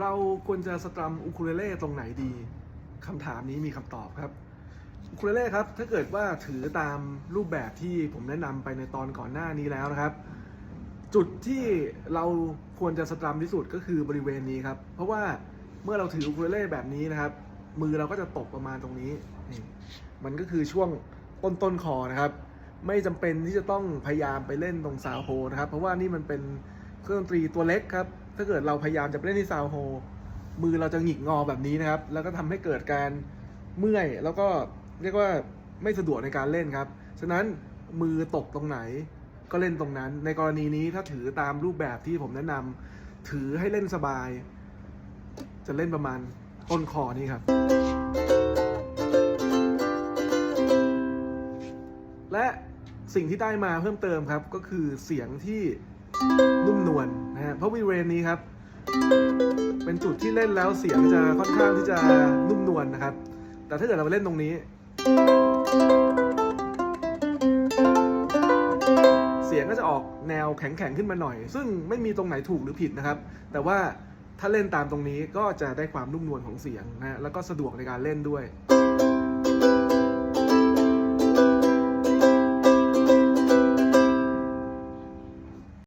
เราควรจะสตรัมอูคูเลเล่ตรงไหนดีคำถามนี้มีคำตอบครับอูคูเลเล่ครับ ถ้าเกิดว่าถือตามรูปแบบที่ผมแนะนำไปในตอนก่อนหน้านี้แล้วนะครับ จุดที่เราควรจะสตรัมที่สุดก็คือบริเวณนี้ครับ เพราะว่าเมื่อเราถืออูคูเลเล่แบบนี้นะครับ มือเราก็จะตกประมาณตรงนี้นี่มันก็คือช่วงต้นต้นคอนะครับ ไม่จำเป็นที่จะต้องพยายามไปเล่นตรงซาวโฮนะครับ เพราะว่านี่มันเป็นเครื่องดนตรีตัวเล็กครับ ถ้าเกิดเราพยายามจะไปเล่นที่ซาวโฮมือเราจะหงิกงอแบบนี้นะครับ แล้วก็ทำให้เกิดการเมื่อย แล้วก็เรียกว่าไม่สะดวกในการเล่นครับ ฉะนั้นมือตกตรงไหนก็เล่นตรงนั้น ในกรณีนี้ถ้าถือตามรูปแบบที่ผมแนะนำถือให้เล่นสบาย จะเล่นประมาณต้นคอนี้ครับ และสิ่งที่ได้มาเพิ่มเติมครับก็คือเสียงที่ เพราะบริเวณนี้ครับ เป็นจุดที่เล่นแล้วเสียงจะค่อนข้างที่จะนุ่มนวลนะครับ แต่ถ้าเกิดเราไปเล่นตรงนี้ เสียงก็จะออกแนวแข็งๆขึ้นมาหน่อย ซึ่งไม่มีตรงไหนถูกหรือผิดนะครับ แต่ว่าถ้าเล่นตามตรงนี้ก็จะได้ความนุ่มนวลของเสียงนะฮะแล้วก็สะดวกในการเล่นด้วย